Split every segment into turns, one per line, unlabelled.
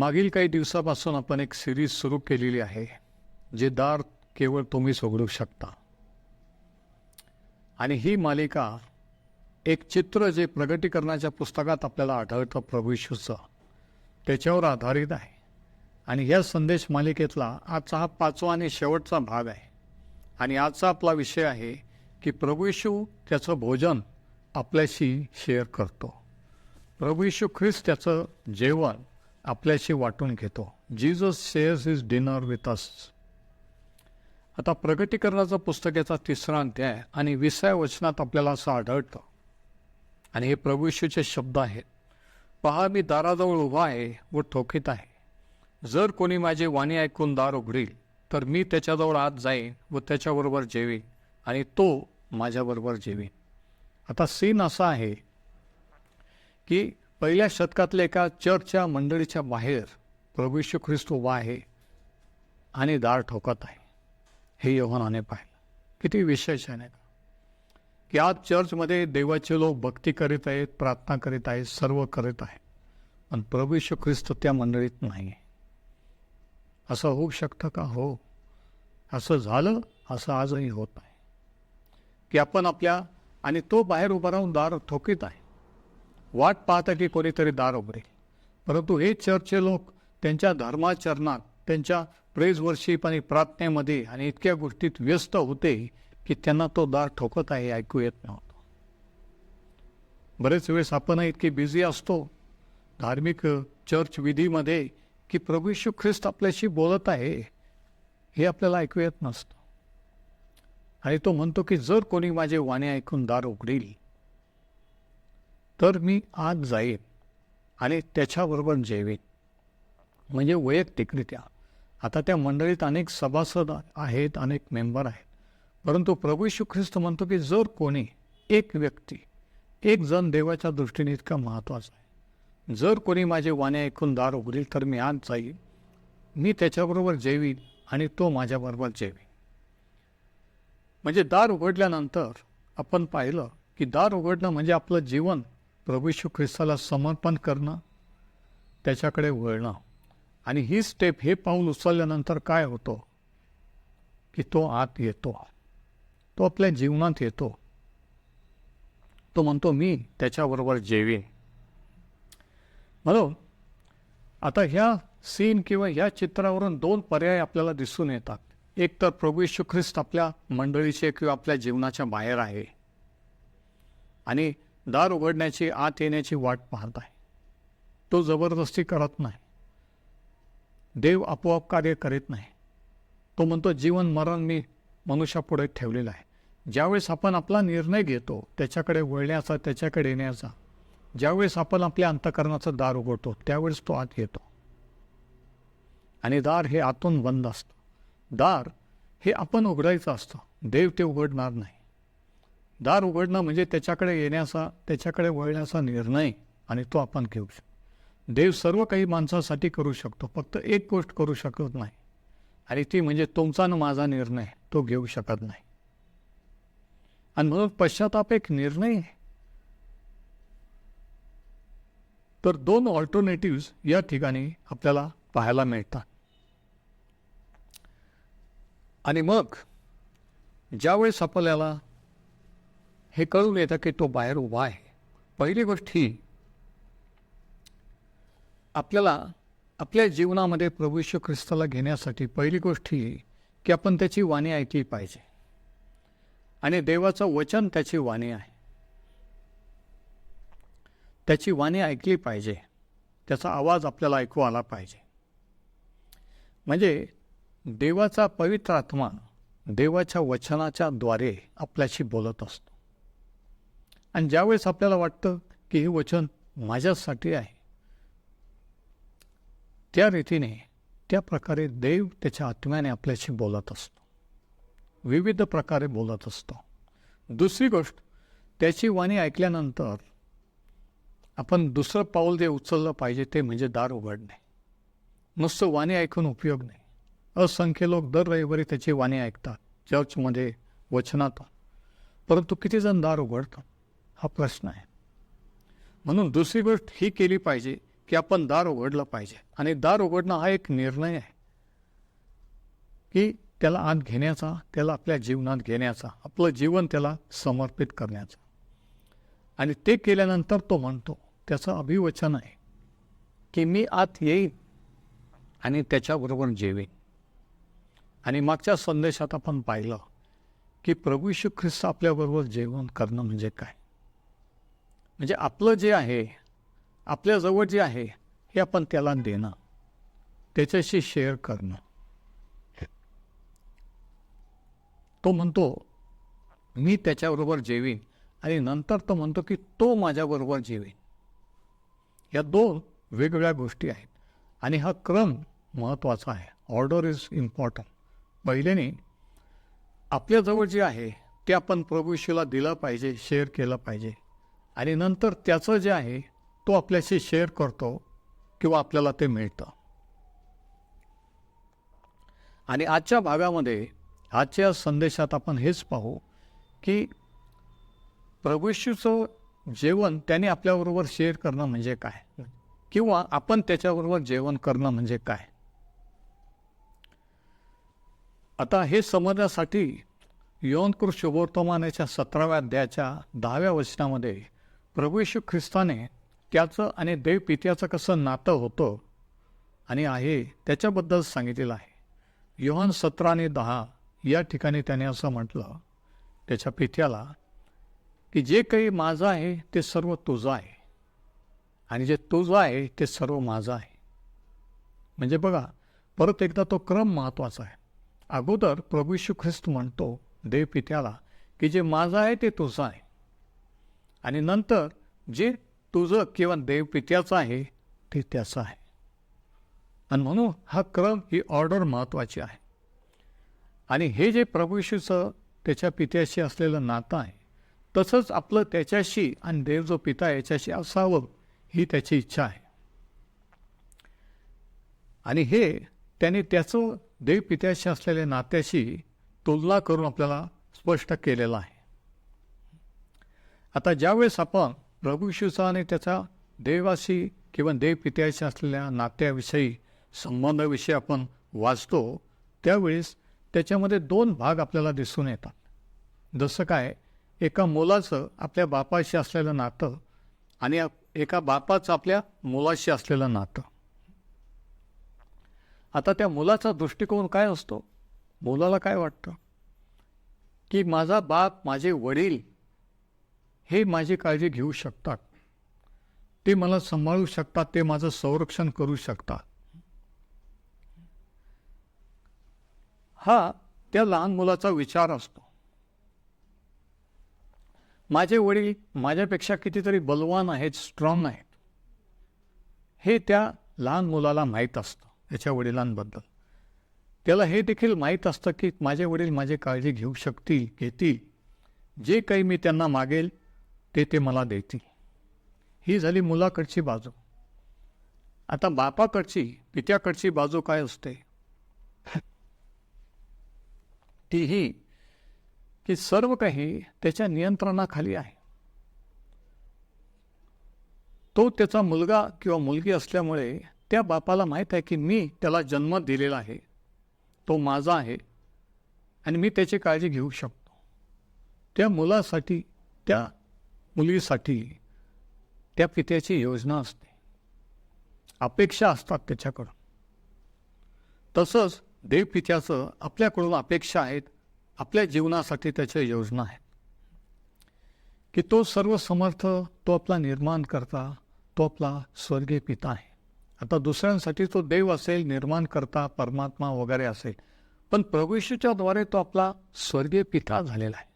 मागील काही दिवसापासून आपण एक सिरीज सुरू केलेली आहे जे दार केवळ तुम्हीच उघडू शकता आणि ही मालिका एक चित्र जे प्रगटीकरणाच्या पुस्तकात आपल्याला आढळतं प्रभू यशूचं त्याच्यावर आधारित आहे आणि या संदेश मालिकेतला आजचा हा पाचवा आणि शेवटचा भाग आहे आणि आजचा आपला विषय आहे की प्रभू येशू त्याचं भोजन आपल्याशी शेअर करतो प्रभू येशू ख्रिस्त त्याचं जेवण आपल्याशी वाटून घेतो Jesus shares is dinner with us आता प्रगटीकरणाचं पुस्तक याचा तिसरा अध्याय आणि विसाय वचनात आपल्याला असं आढळतं आणि हे प्रभूशीचे शब्द आहेत पहा मी दाराजवळ उभा आहे व ठोकीत आहे जर कोणी माझे वाणी ऐकून दार उघडील तर मी त्याच्याजवळ आत जाईन व त्याच्याबरोबर जेवीन आणि तो माझ्याबरोबर जेवीन आता सीन असा आहे की पहिल्या शतकातल्या एका चर्चच्या मंडळीच्या बाहेर प्रभू ख्रिस्त उभा आहे आणि दार ठोकत आहे हे योहानाने पाहिलं किती विशेष आहे का की आज चर्चमध्ये देवाचे लोक भक्ती करीत आहेत प्रार्थना करीत आहेत सर्व करीत आहे पण प्रभू ख्रिस्त त्या मंडळीत नाही आहे असं होऊ शकतं का हो असं झालं असं आजही होत आहे की आपण आपल्या आणि तो बाहेर उभा राहून दार ठोकीत आहे वाट पाहता की कोणीतरी दार उघडेल परंतु हे चर्चचे लोक त्यांच्या धर्माचरणात त्यांच्या प्रेज वर्षिप आणि प्रार्थनेमध्ये आणि इतक्या गोष्टीत व्यस्त होते की त्यांना तो दार ठोकत आहे ऐकू येत नव्हतं बरेच वेळेस आपण इतके बिझी असतो धार्मिक चर्च विधीमध्ये की प्रभू शू ख्रिस्त आपल्याशी बोलत आहे हे आपल्याला ऐकू येत नसतं आणि तो म्हणतो की जर कोणी माझे वाणे ऐकून दार उघडेल तर मी आत जाईन आणि त्याच्याबरोबर जेवीन म्हणजे वैयक्तिकरित्या आता त्या मंडळीत अनेक सभासद आहेत अनेक मेंबर आहेत परंतु प्रभू श्री ख्रिस्त म्हणतो की जर कोणी एक व्यक्ती एक जण देवाच्या दृष्टीने इतका महत्त्वाचा आहे जर कोणी माझे वाणे ऐकून दार उघडील तर मी आत जाईन मी त्याच्याबरोबर जेवीन आणि तो माझ्याबरोबर जेवीन म्हणजे दार उघडल्यानंतर आपण पाहिलं की दार उघडणं म्हणजे आपलं जीवन प्रभू ख्रिस्ताला समर्पण करणं त्याच्याकडे वळणं आणि ही स्टेप हे पाऊल उचलल्यानंतर काय होतो की तो आत येतो तो आपल्या जीवनात येतो तो म्हणतो मी त्याच्याबरोबर जेवे म्हणून आता ह्या सीन किंवा ह्या चित्रावरून दोन पर्याय आपल्याला दिसून येतात एक तर प्रभू यशू ख्रिस्त आपल्या मंडळीचे किंवा आपल्या जीवनाच्या बाहेर आहे आणि दार उघडण्याची आत येण्याची वाट पाहत आहे तो जबरदस्ती करत नाही देव आपोआप कार्य करीत नाही तो म्हणतो जीवन मरण मी मनुष्यापुढे ठेवलेलं आहे ज्यावेळेस आपण आपला निर्णय घेतो त्याच्याकडे वळण्याचा त्याच्याकडे येण्याचा ज्यावेळेस आपण आपल्या अंतकरणाचं दार उघडतो त्यावेळेस तो आत येतो आणि दार हे आतून बंद असतं दार हे आपण उघडायचं असतं देव ते उघडणार नाही दार उघडणं म्हणजे त्याच्याकडे येण्याचा त्याच्याकडे वळण्याचा निर्णय आणि तो आपण घेऊ शकतो देव सर्व काही माणसासाठी करू शकतो फक्त एक गोष्ट करू शकत नाही आणि ती म्हणजे तुमचा न माझा निर्णय तो घेऊ शकत नाही आणि म्हणून पश्चाताप एक निर्णय आहे तर दोन ऑल्टरनेटिव्ज या ठिकाणी आपल्याला पाहायला मिळतात आणि मग ज्यावेळेस आपल्याला हे कळून येतं की तो बाहेर उभा आहे पहिली गोष्ट ही आपल्याला आपल्या जीवनामध्ये प्रभू ख्रिस्ताला घेण्यासाठी पहिली गोष्ट ही की आपण त्याची वाणी ऐकली पाहिजे आणि देवाचं वचन त्याची वाणी आहे त्याची वाणी ऐकली पाहिजे त्याचा आवाज आपल्याला ऐकू आला पाहिजे म्हणजे देवाचा पवित्र आत्मा देवाच्या वचनाच्या द्वारे आपल्याशी बोलत असतो आणि ज्यावेळेस आपल्याला वाटतं की हे वचन माझ्यासाठी आहे त्या रीतीने त्या प्रकारे देव त्याच्या आत्म्याने आपल्याशी बोलत असतो विविध प्रकारे बोलत असतो दुसरी गोष्ट त्याची वाणी ऐकल्यानंतर आपण दुसरं पाऊल जे उचललं पाहिजे ते म्हणजे दार उघडणे नुसतं वाणी ऐकून उपयोग नाही असंख्य लोक दर रविवारी त्याची वाणी ऐकतात चर्चमध्ये वचनात परंतु कितीजण दार उघडतात हा प्रश्न आहे म्हणून दुसरी गोष्ट ही केली पाहिजे की आपण दार उघडलं पाहिजे आणि दार उघडणं हा एक निर्णय आहे की त्याला आत घेण्याचा त्याला आपल्या जीवनात घेण्याचा आपलं जीवन त्याला समर्पित करण्याचा आणि ते केल्यानंतर तो म्हणतो त्याचं अभिवचन आहे की मी आत येईन आणि त्याच्याबरोबर जेवेन आणि मागच्या संदेशात आपण पाहिलं की प्रभू श्री ख्रिस्त आपल्याबरोबर जेवण करणं म्हणजे काय म्हणजे आपलं जे आहे आपल्याजवळ जे आहे हे आपण त्याला देणं त्याच्याशी शेअर करणं तो म्हणतो मी त्याच्याबरोबर जेवीन आणि नंतर तो म्हणतो की तो माझ्याबरोबर जेवीन या दोन वेगवेगळ्या गोष्टी आहेत आणि हा क्रम महत्त्वाचा आहे ऑर्डर इज इम्पॉर्टंट पहिल्याने आपल्याजवळ जे आहे ते आपण प्रभूशीला दिलं पाहिजे शेअर केलं पाहिजे आणि नंतर त्याचं जे आहे तो आपल्याशी शेअर करतो किंवा आपल्याला ते मिळतं आणि आजच्या भागामध्ये आजच्या संदेशात आपण हेच पाहू की प्रभूशूचं जेवण त्याने आपल्याबरोबर शेअर करणं म्हणजे काय किंवा आपण त्याच्याबरोबर जेवण करणं म्हणजे काय आता हे समजण्यासाठी योनकृ शुभोर्तमानाच्या सतराव्या अध्यायाच्या दहाव्या वचनामध्ये प्रभू ख्रिस्ताने त्याचं आणि देव पित्याचं कसं नातं होतं आणि आहे त्याच्याबद्दल सांगितलेलं आहे योहान सतरा आणि दहा या ठिकाणी त्याने असं म्हटलं त्याच्या पित्याला की जे काही माझं आहे ते सर्व तुझं आहे आणि जे तुझं आहे ते सर्व माझं आहे म्हणजे बघा परत एकदा तो क्रम महत्त्वाचा आहे अगोदर प्रभू ख्रिस्त म्हणतो देव पित्याला की जे माझं आहे ते तुझं आहे आणि नंतर जे तुझं किंवा देवपित्याचं आहे ते त्याचं आहे आणि म्हणून हा क्रम ही ऑर्डर महत्त्वाची आहे आणि हे जे प्रभूशीचं त्याच्या पित्याशी असलेलं नातं आहे तसंच आपलं त्याच्याशी आणि देव जो पिता याच्याशी असावं ही त्याची इच्छा आहे आणि हे त्याने त्याचं देव पित्याशी असलेल्या नात्याशी तुलना करून आपल्याला स्पष्ट केलेलं आहे आता ज्यावेळेस आपण प्रभू आणि त्याचा देवासी किंवा देवपित्याशी असलेल्या नात्याविषयी संबंधाविषयी आपण वाचतो त्यावेळेस त्याच्यामध्ये दोन भाग आपल्याला दिसून येतात जसं काय एका मुलाचं आपल्या बापाशी असलेलं नातं आणि एका बापाचं आपल्या मुलाशी असलेलं नातं आता त्या मुलाचा दृष्टिकोन काय असतो मुलाला काय वाटतं की माझा बाप माझे वडील हे माझी काळजी घेऊ शकतात ते मला सांभाळू शकतात ते माझं संरक्षण करू शकतात हा त्या लहान मुलाचा विचार असतो माझे वडील माझ्यापेक्षा कितीतरी बलवान आहेत स्ट्रॉंग आहेत हे त्या लहान मुलाला माहीत असतं त्याच्या वडिलांबद्दल त्याला हे देखील माहीत असतं की माझे वडील माझी काळजी घेऊ शकतील घेतील जे काही मी त्यांना मागेल ते ते मला देतील ही झाली मुलाकडची बाजू आता बापाकडची पित्याकडची बाजू काय असते तीही की सर्व काही त्याच्या नियंत्रणाखाली आहे तो त्याचा मुलगा किंवा मुलगी असल्यामुळे त्या बापाला माहीत आहे की मी त्याला जन्म दिलेला आहे तो माझा आहे आणि मी त्याची काळजी घेऊ शकतो त्या मुलासाठी त्या मुलीसाठी त्या पित्याची योजना असते अपेक्षा असतात त्याच्याकडून तसंच देवपित्याचं आपल्याकडून अपेक्षा आहेत आपल्या जीवनासाठी त्याच्या योजना आहेत की तो सर्व समर्थ तो आपला निर्माण करता तो आपला स्वर्गीय पिता आहे आता दुसऱ्यांसाठी तो देव असेल निर्माण करता परमात्मा वगैरे असेल पण प्रवेशच्याद्वारे द्वारे तो आपला स्वर्गीय पिता झालेला आहे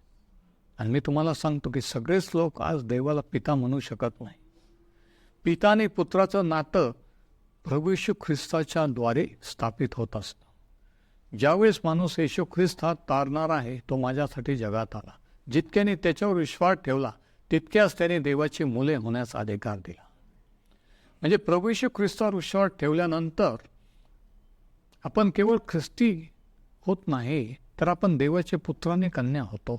आणि मी तुम्हाला सांगतो की सगळेच लोक आज देवाला पिता म्हणू शकत नाही पिता आणि पुत्राचं नातं प्रभू ख्रिस्ताच्या द्वारे स्थापित होत असतं ज्यावेळेस माणूस येशू ख्रिस्त हा तारणार आहे तो माझ्यासाठी जगात आला जितक्याने त्याच्यावर विश्वास ठेवला तितक्याच त्याने देवाची मुले होण्यास अधिकार दिला म्हणजे प्रभू ख्रिस्तावर विश्वास ठेवल्यानंतर आपण केवळ ख्रिस्ती होत नाही तर आपण देवाचे पुत्राने कन्या होतो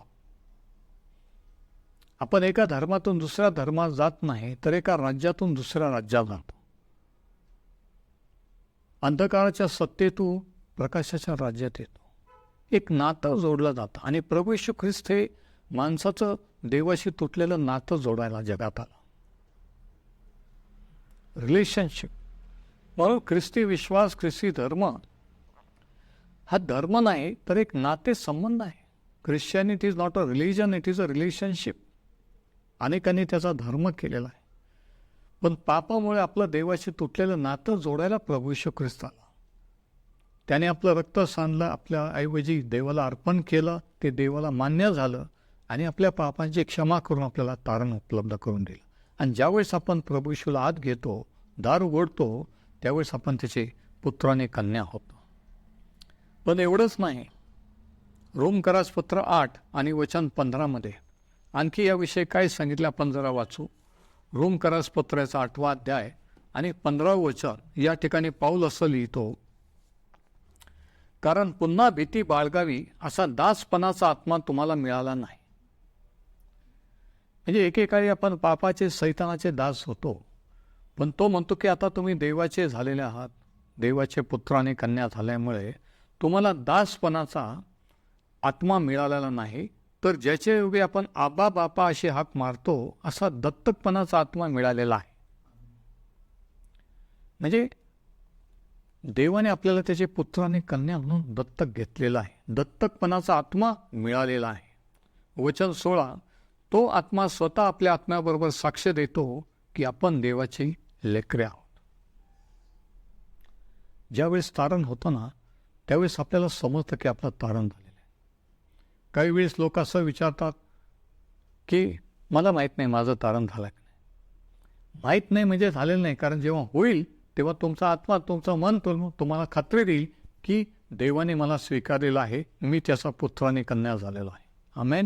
आपण एका धर्मातून दुसऱ्या धर्मात जात नाही तर एका राज्यातून दुसऱ्या राज्यात जातो अंधकाराच्या सत्तेतून प्रकाशाच्या राज्यात येतो एक नातं जोडलं जातं आणि प्रभू येशू ख्रिस्त हे माणसाचं देवाशी तुटलेलं नातं जोडायला जगात आलं रिलेशनशिप म्हणून ख्रिस्ती विश्वास ख्रिस्ती धर्म हा धर्म नाही तर एक नाते संबंध आहे Christianity is not a religion it is a relationship अनेकांनी त्याचा धर्म केलेला आहे पण पापामुळे आपलं देवाशी तुटलेलं नातं जोडायला प्रभू यशू ख्रिस्त आला त्याने आपलं रक्त सांधलं आपल्या ऐवजी देवाला अर्पण केलं ते देवाला मान्य झालं आणि आपल्या पापांची क्षमा करून आपल्याला तारण उपलब्ध करून दिलं आणि ज्यावेळेस आपण प्रभू यशूला आत घेतो दार उघडतो त्यावेळेस आपण त्याचे पुत्राने कन्या होतो पण एवढंच नाही रोमकराज पत्र आठ आणि वचन पंधरामध्ये आणखी याविषयी काय सांगितलं आपण जरा वाचू रोम करास आठवा अध्याय आणि पंधरा वचन या ठिकाणी पाऊल असं लिहितो कारण पुन्हा भीती बाळगावी असा दासपणाचा आत्मा तुम्हाला मिळाला नाही म्हणजे एकेकाळी आपण पापाचे सैतानाचे दास होतो पण तो म्हणतो की आता तुम्ही देवाचे झालेले आहात देवाचे पुत्र आणि कन्या झाल्यामुळे तुम्हाला दासपणाचा आत्मा मिळालेला नाही तर ज्याच्या योगे आपण आबा बापा असे हाक मारतो असा दत्तकपणाचा आत्मा मिळालेला आहे म्हणजे देवाने आपल्याला त्याचे पुत्र आणि कन्या म्हणून दत्तक घेतलेला आहे दत्तकपणाचा आत्मा मिळालेला आहे वचन सोळा तो आत्मा स्वतः आपल्या आत्म्याबरोबर साक्ष देतो की आपण देवाची लेकरे आहोत ज्यावेळेस तारण होतं ना त्यावेळेस आपल्याला समजतं की आपलं तारण झालं काही वेळेस लोक असं विचारतात की मला माहीत नाही माझं तारण झालं की नाही माहीत नाही म्हणजे झालेलं नाही कारण जेव्हा होईल तेव्हा तुमचा आत्मा तुमचं मन तुम्हाला खात्री देईल की देवाने मला स्वीकारलेलं आहे मी त्याचा पुत्राने कन्या झालेलो आहे अमेन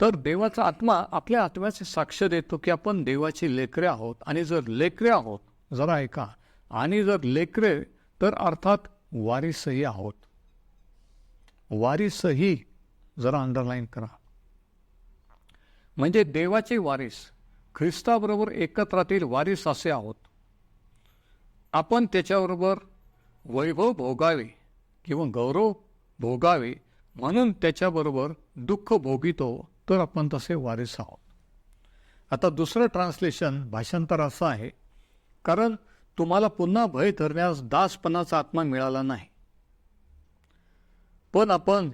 तर देवाचा आत्मा आपल्या आत्म्याचे साक्ष देतो की आपण देवाची लेकरे आहोत आणि जर लेकरे आहोत जरा ऐका आणि जर लेकरे तर अर्थात वारीसही आहोत वारीसही जरा अंडरलाईन करा म्हणजे देवाचे वारीस ख्रिस्ताबरोबर एकत्रातील वारीस असे आहोत आपण त्याच्याबरोबर वैभव भोगावे किंवा गौरव भोगावे म्हणून त्याच्याबरोबर दुःख भोगितो तर आपण तसे वारीस आहोत आता दुसरं ट्रान्सलेशन भाषांतर असं आहे कारण तुम्हाला पुन्हा भय धरण्यास दासपणाचा आत्मा मिळाला नाही पण आपण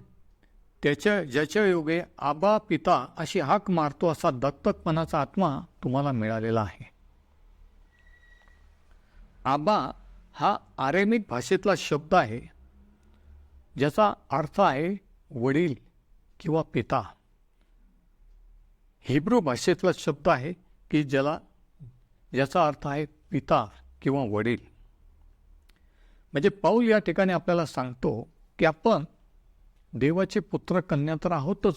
त्याच्या ज्याच्या योगे आबा पिता अशी हाक मारतो असा दत्तकपणाचा आत्मा तुम्हाला मिळालेला आहे आबा हा आरेमिक भाषेतला शब्द आहे ज्याचा अर्थ आहे वडील किंवा पिता हिब्रू भाषेतला शब्द आहे की ज्याला ज्याचा अर्थ आहे पिता किंवा वडील म्हणजे पाऊल या ठिकाणी आपल्याला सांगतो की आपण देवाचे पुत्र कन्या तर आहोतच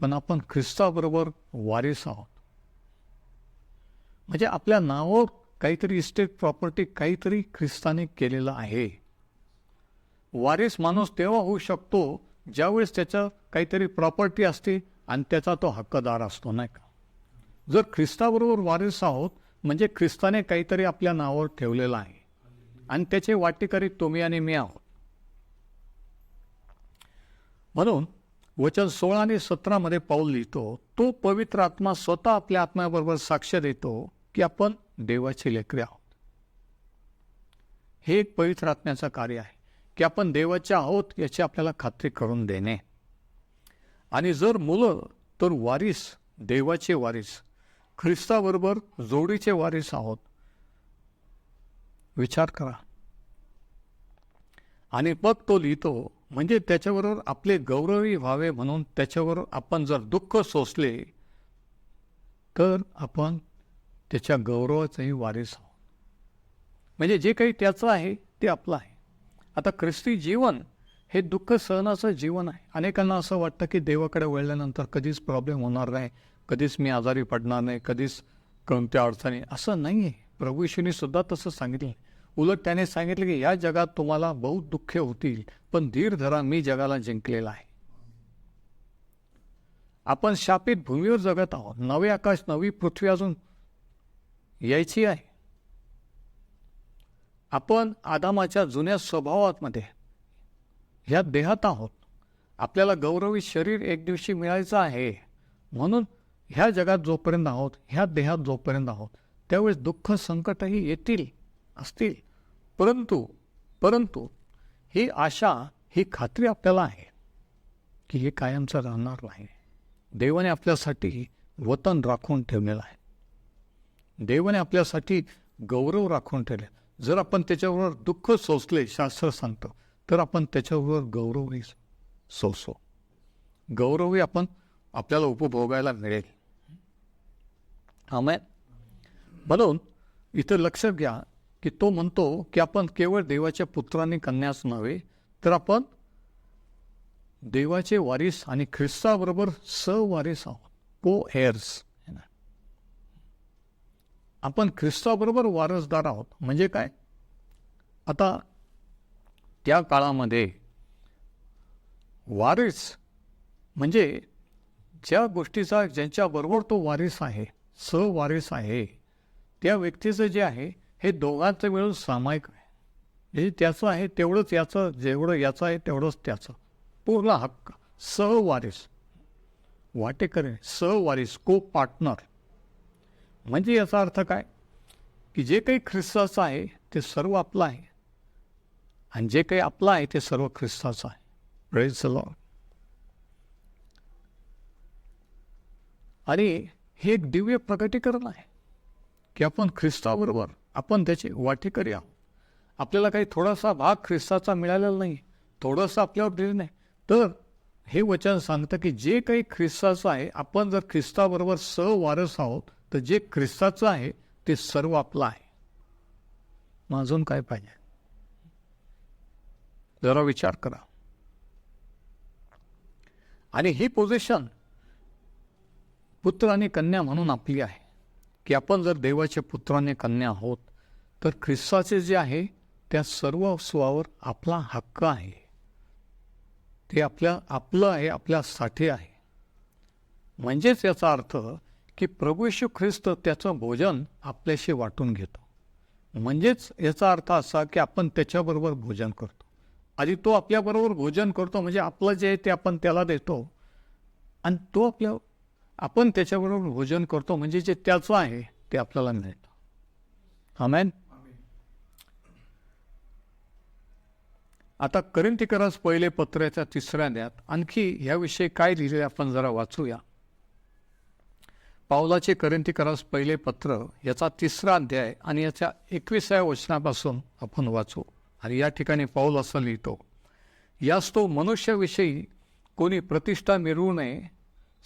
पण आपण ख्रिस्ताबरोबर वारीस आहोत म्हणजे आपल्या नावावर काहीतरी इस्टेट प्रॉपर्टी काहीतरी ख्रिस्ताने केलेलं आहे वारीस माणूस तेव्हा होऊ शकतो ज्यावेळेस त्याच्या काहीतरी प्रॉपर्टी असते आणि त्याचा तो हक्कदार असतो नाही का जर ख्रिस्ताबरोबर वारीस आहोत म्हणजे ख्रिस्ताने काहीतरी आपल्या नावावर ठेवलेलं आहे आणि त्याचे वाटेकरी तुम्ही आणि मी आहोत म्हणून वचन सोळा आणि सतरामध्ये पाऊल लिहितो तो पवित्र आत्मा स्वतः आपल्या आत्म्याबरोबर साक्ष देतो की आपण देवाचे लेकरे आहोत हे एक पवित्र आत्म्याचं कार्य आहे की आपण देवाचे आहोत याची आपल्याला खात्री करून देणे आणि जर मुलं तर वारीस देवाचे वारीस ख्रिस्ताबरोबर जोडीचे वारीस आहोत विचार करा आणि मग तो लिहितो म्हणजे त्याच्याबरोबर आपले गौरवी व्हावे म्हणून त्याच्याबरोबर आपण जर दुःख सोसले तर आपण त्याच्या गौरवाचाही वारीस आहोत म्हणजे जे काही त्याचं आहे ते आपलं आहे आता ख्रिस्ती जीवन हे दुःख सहनाचं जीवन आहे अनेकांना असं वाटतं की देवाकडे वळल्यानंतर कधीच प्रॉब्लेम होणार नाही कधीच मी आजारी पडणार नाही कधीच कोणत्या अडचणी असं नाही आहे प्रभू सुद्धा तसं सांगितलं उलट त्याने सांगितले की या जगात तुम्हाला बहुत दुःख होतील पण धीर धरा मी जगाला जिंकलेला आहे आपण शापित भूमीवर जगत आहोत नवे आकाश नवी पृथ्वी अजून यायची आहे आपण आदामाच्या जुन्या स्वभावामध्ये ह्या देहात आहोत आपल्याला गौरवी शरीर एक दिवशी मिळायचं आहे म्हणून ह्या जगात जोपर्यंत आहोत ह्या देहात जोपर्यंत आहोत त्यावेळेस दुःख संकटही येतील असतील परंतु परंतु ही आशा ही खात्री आपल्याला आहे की हे कायमचं राहणार नाही देवाने आपल्यासाठी वतन राखून ठेवलेलं आहे देवाने आपल्यासाठी गौरव राखून ठेवले जर आपण त्याच्यावर दुःख सोसले शास्त्र सांगतो तर आपण त्याच्यावर गौरवही सोसो गौरवही आपण आपल्याला उपभोगायला मिळेल आम्ही म्हणून इथं लक्ष घ्या की तो म्हणतो की आपण केवळ देवाच्या पुत्रांनी कन्यास नव्हे तर आपण देवाचे वारीस आणि ख्रिस्ताबरोबर वारीस आहोत को हेअर्स आपण ख्रिस्ताबरोबर वारसदार आहोत म्हणजे काय आता त्या काळामध्ये वारीस म्हणजे ज्या गोष्टीचा ज्यांच्याबरोबर तो वारीस आहे स वारीस आहे त्या व्यक्तीचं जे आहे हे दोघांचं मिळून सामायिक आहे हे त्याचं आहे तेवढंच याचं जेवढं याचं आहे तेवढंच त्याचं पूर्ण हक्क सहवारीस वाटेकर सहवारीस को पार्टनर म्हणजे याचा अर्थ काय की जे काही ख्रिस्ताचं आहे ते सर्व आपलं आहे आणि जे काही आपलं आहे ते सर्व ख्रिस्ताचं आहे प्रेस लॉ आणि हे एक दिव्य प्रगतीकरण आहे की आपण ख्रिस्ताबरोबर आपण त्याचे वाटेकरी करूया आपल्याला काही थोडासा भाग ख्रिस्ताचा मिळालेला नाही थोडंसं आपल्यावर दिलं नाही तर हे वचन सांगतं की जे काही ख्रिस्ताचं आहे आपण जर ख्रिस्ताबरोबर वारस आहोत तर जे ख्रिस्ताचं आहे ते सर्व आपलं आहे माझून काय पाहिजे जरा विचार करा आणि ही पोझिशन पुत्र आणि कन्या म्हणून आपली आहे की आपण जर देवाच्या पुत्राने कन्या आहोत तर ख्रिस्ताचे जे आहे त्या सर्व स्वावर आपला हक्क आहे ते आपल्या आपलं आहे आपल्यासाठी आहे म्हणजेच याचा अर्थ की प्रभू ख्रिस्त त्याचं भोजन आपल्याशी वाटून घेतो म्हणजेच याचा अर्थ असा की आपण त्याच्याबरोबर भोजन करतो आधी तो आपल्याबरोबर भोजन करतो म्हणजे आपलं जे आहे ते आपण त्याला देतो आणि तो आपल्या आपण त्याच्याबरोबर भोजन करतो म्हणजे जे त्याचं आहे ते आपल्याला मिळतं हमेन आता करंटीकरास पहिले पत्र तिसऱ्या अध्यात आणखी ह्याविषयी काय लिहिले आपण जरा वाचूया पावलाचे करंटीकरास पहिले पत्र याचा तिसरा अध्याय आणि याच्या एकविसाव्या वचनापासून आपण वाचू आणि या ठिकाणी पाऊल असं लिहितो यास तो मनुष्याविषयी कोणी प्रतिष्ठा मिळवू नये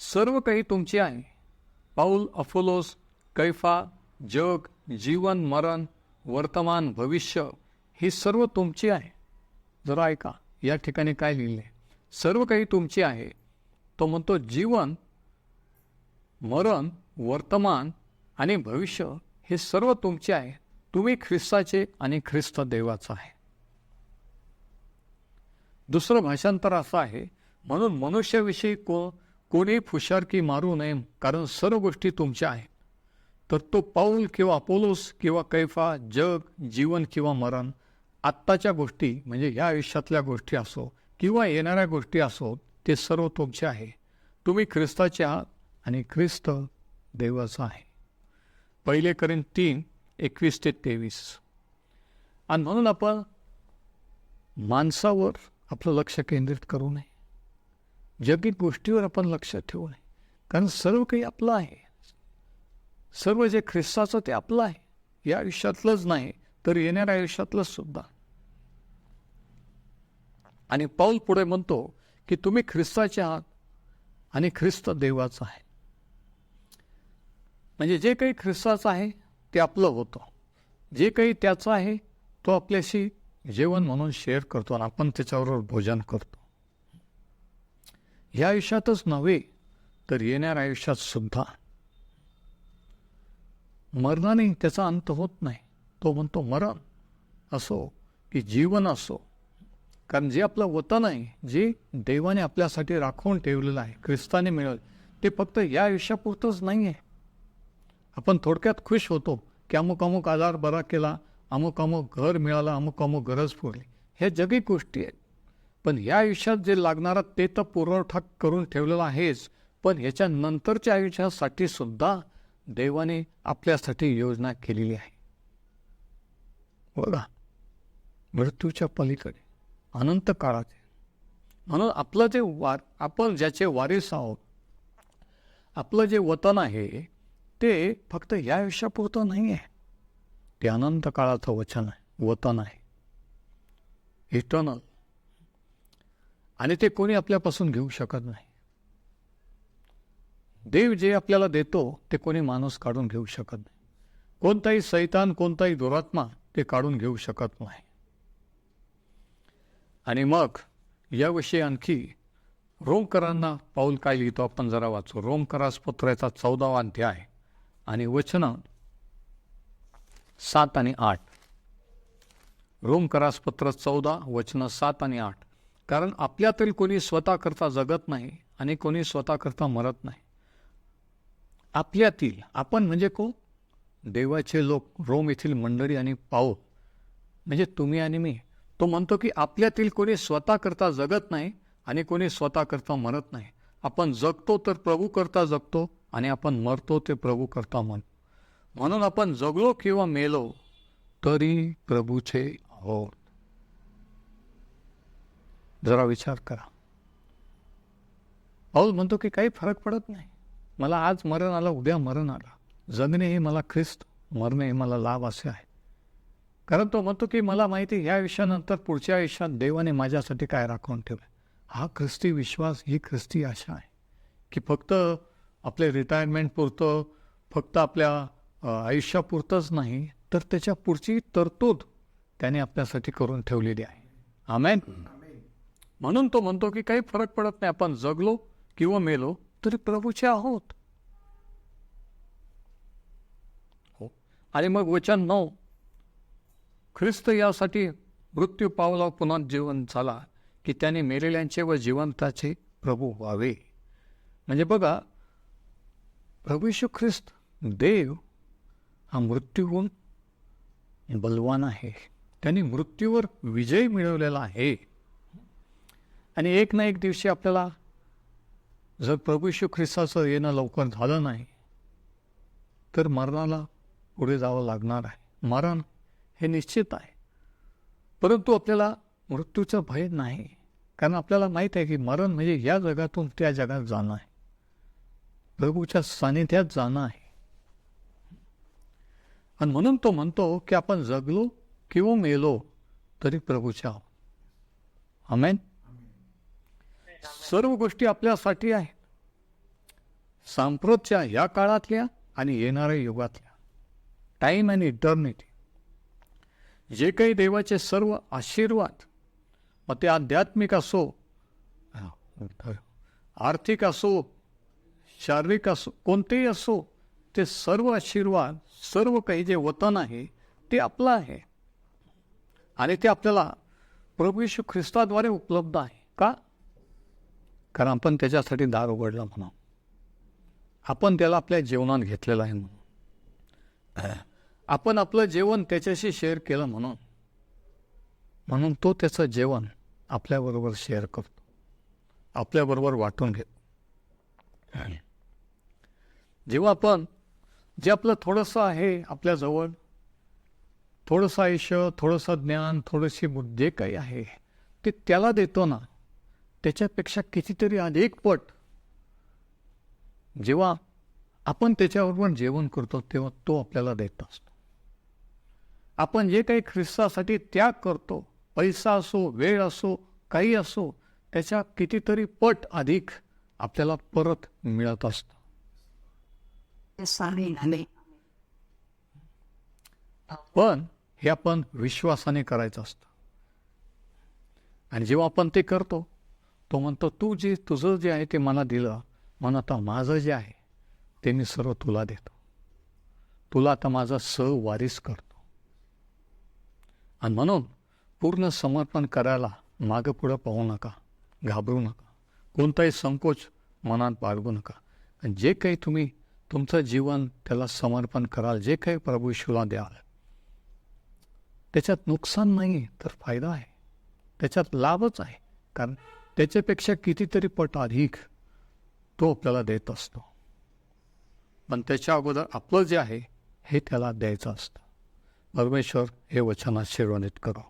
सर्व काही तुमचे आहे पाऊल अफोलोस कैफा जग जीवन मरण वर्तमान भविष्य हे सर्व तुमचे आहे जरा ऐका या ठिकाणी काय लिहिले सर्व काही तुमचे आहे तो म्हणतो जीवन मरण वर्तमान आणि भविष्य हे सर्व तुमचे आहे तुम्ही ख्रिस्ताचे आणि ख्रिस्त देवाचं आहे दुसरं भाषांतर असं आहे म्हणून मनुष्याविषयी को कोणी की मारू नये कारण सर्व गोष्टी तुमच्या आहेत तर तो पाऊल किंवा अपोलोस किंवा कैफा जग जीवन किंवा मरण आत्ताच्या गोष्टी म्हणजे या आयुष्यातल्या गोष्टी असो किंवा येणाऱ्या गोष्टी असो ते सर्व तुमचे आहे तुम्ही ख्रिस्ताचे आहात आणि ख्रिस्त देवाचा आहे पहिले करीन तीन एकवीस ते तेवीस आणि म्हणून आपण माणसावर आपलं लक्ष केंद्रित करू नये जगित गोष्टीवर आपण लक्ष ठेवू नये कारण सर्व काही आपलं आहे सर्व जे ख्रिस्ताचं ते आपलं आहे या आयुष्यातलंच नाही तर येणाऱ्या आयुष्यातलंच सुद्धा आणि पाऊल पुढे म्हणतो की तुम्ही ख्रिस्ताचे आहात आणि ख्रिस्त देवाचं आहे म्हणजे जे काही ख्रिस्ताचं आहे ते आपलं होतं जे काही त्याचं आहे तो आपल्याशी जेवण म्हणून शेअर करतो आणि आपण त्याच्याबरोबर भोजन करतो ह्या आयुष्यातच नव्हे तर येणाऱ्या आयुष्यात सुद्धा मरणाने त्याचा अंत होत नाही तो म्हणतो मरण असो की जीवन असो कारण जे आपलं वतन आहे जे देवाने आपल्यासाठी राखून ठेवलेलं आहे ख्रिस्ताने मिळवलं ते फक्त या आयुष्यापुरतंच नाही आहे आपण थोडक्यात खुश होतो की अमुक अमुक आजार बरा केला अमुक अमुक घर मिळालं अमुक अमुक गरज पुरली ह्या जगी गोष्टी आहेत पण या आयुष्यात जे लागणार ते तर पुरवठा करून ठेवलेला आहेच पण याच्या नंतरच्या आयुष्यासाठी सुद्धा देवाने आपल्यासाठी योजना केलेली आहे बघा मृत्यूच्या पलीकडे अनंत काळात म्हणून आपलं जे वार आपण ज्याचे वारीस आहोत आपलं जे वतन आहे ते फक्त या आयुष्यापुरतं नाही आहे ते अनंत काळाचं वचन आहे वतन आहे इटर्नल आणि ते कोणी आपल्यापासून घेऊ शकत नाही देव जे आपल्याला देतो ते कोणी माणूस काढून घेऊ शकत नाही कोणताही सैतान कोणताही दुरात्मा ते काढून घेऊ शकत नाही आणि मग याविषयी आणखी रोमकरांना पाऊल काय लिहितो आपण जरा वाचू रोमकरास पुत्राचा चौदावा अध्याय आणि वचन सात आणि आठ रोमकरास पत्र चौदा वचनं सात आणि आठ कारण आपल्यातील कोणी स्वतःकरता जगत नाही आणि कोणी स्वतःकरता मरत नाही आपल्यातील आपण म्हणजे को देवाचे लोक रोम येथील मंडळी आणि पाऊ म्हणजे तुम्ही आणि मी तो म्हणतो की आपल्यातील कोणी स्वतःकरता जगत नाही आणि कोणी स्वतःकरता मरत नाही आपण जगतो तर प्रभू करता जगतो आणि आपण मरतो ते प्रभू करता मन म्हणून आपण जगलो किंवा मेलो तरी प्रभूचे आहोत जरा विचार करा औल म्हणतो की काही फरक पडत नाही मला आज मरण आला उद्या मरण आला जगणे हे मला ख्रिस्त मरणे हे मला लाभ असे आहे कारण तो म्हणतो की मला माहिती या आयुष्यानंतर पुढच्या आयुष्यात देवाने माझ्यासाठी काय राखून ठेवलं हा ख्रिस्ती विश्वास ही ख्रिस्ती आशा आहे की फक्त आपले रिटायरमेंट पुरतं फक्त आपल्या आयुष्यापुरतंच नाही तर त्याच्या पुढची तरतूद त्याने आपल्यासाठी करून ठेवलेली आहे आमेन म्हणून तो म्हणतो की काही फरक पडत नाही आपण जगलो किंवा मेलो तरी प्रभूचे आहोत हो आणि मग वचन नऊ ख्रिस्त यासाठी मृत्यू पावला पुन्हा जीवन झाला की त्याने मेलेल्यांचे व जिवंताचे प्रभू व्हावे म्हणजे बघा प्रभूशू ख्रिस्त देव हा मृत्यूहून बलवान आहे त्यांनी मृत्यूवर विजय मिळवलेला आहे आणि एक ना एक दिवशी आपल्याला जर प्रभू श्री ख्रिस्ताचं येणं लवकर झालं नाही तर मरणाला पुढे जावं लागणार आहे मरण हे निश्चित आहे परंतु आपल्याला मृत्यूचं भय नाही कारण आपल्याला माहीत आहे की मरण म्हणजे या जगातून त्या जगात जाणं आहे प्रभूच्या सानिध्यात जाणं आहे आणि म्हणून तो म्हणतो की आपण जगलो किंवा मेलो तरी प्रभूच्या अमेन आमेन सर्व गोष्टी आपल्यासाठी आहेत सांप्रतच्या या काळातल्या आणि येणाऱ्या युगातल्या टाईम अँड इटर्निटी जे काही देवाचे सर्व आशीर्वाद मग ते आध्यात्मिक असो आर्थिक असो शारीरिक असो कोणतेही असो ते सर्व आशीर्वाद सर्व काही जे वतन आहे ते आपलं आहे आणि ते आपल्याला प्रभू यशू ख्रिस्ताद्वारे उपलब्ध आहे का कारण आपण त्याच्यासाठी दार उघडलं म्हणा आपण त्याला आपल्या जेवणात घेतलेलं आहे म्हणून आपण आपलं जेवण त्याच्याशी शेअर केलं म्हणून म्हणून तो त्याचं जेवण आपल्याबरोबर शेअर करतो आपल्याबरोबर वाटून घेतो जेव्हा आपण जे आपलं थोडंसं आहे आपल्याजवळ थोडंसं आयुष्य थोडंसं ज्ञान थोडीशी बुद्धी काही आहे ते त्याला देतो ना त्याच्यापेक्षा कितीतरी अनेक पट जेव्हा आपण त्याच्याबरोबर जेवण करतो तेव्हा तो आपल्याला देत असतो आपण जे काही ख्रिस्तासाठी त्याग करतो पैसा असो वेळ असो काही असो त्याच्या कितीतरी पट अधिक आपल्याला परत मिळत असतं पण हे आपण विश्वासाने करायचं असतं आणि जेव्हा आपण ते करतो तो म्हणतो तू जे तुझं जे आहे ते मला दिलं म्हण आता माझं जे आहे ते मी सर्व तुला देतो तुला आता माझा वारीस करतो आणि म्हणून पूर्ण समर्पण करायला मागं पुढं पाहू नका घाबरू नका कोणताही संकोच मनात बाळगू नका जे काही तुम्ही तुमचं जीवन त्याला समर्पण कराल जे काही प्रभू शिवला द्याल त्याच्यात नुकसान नाही तर फायदा आहे त्याच्यात लाभच आहे कारण त्याच्यापेक्षा कितीतरी पट अधिक तो आपल्याला देत असतो पण त्याच्या अगोदर आपलं जे आहे हे त्याला द्यायचं असतं परमेश्वर हे वचनात शिरवणीत करो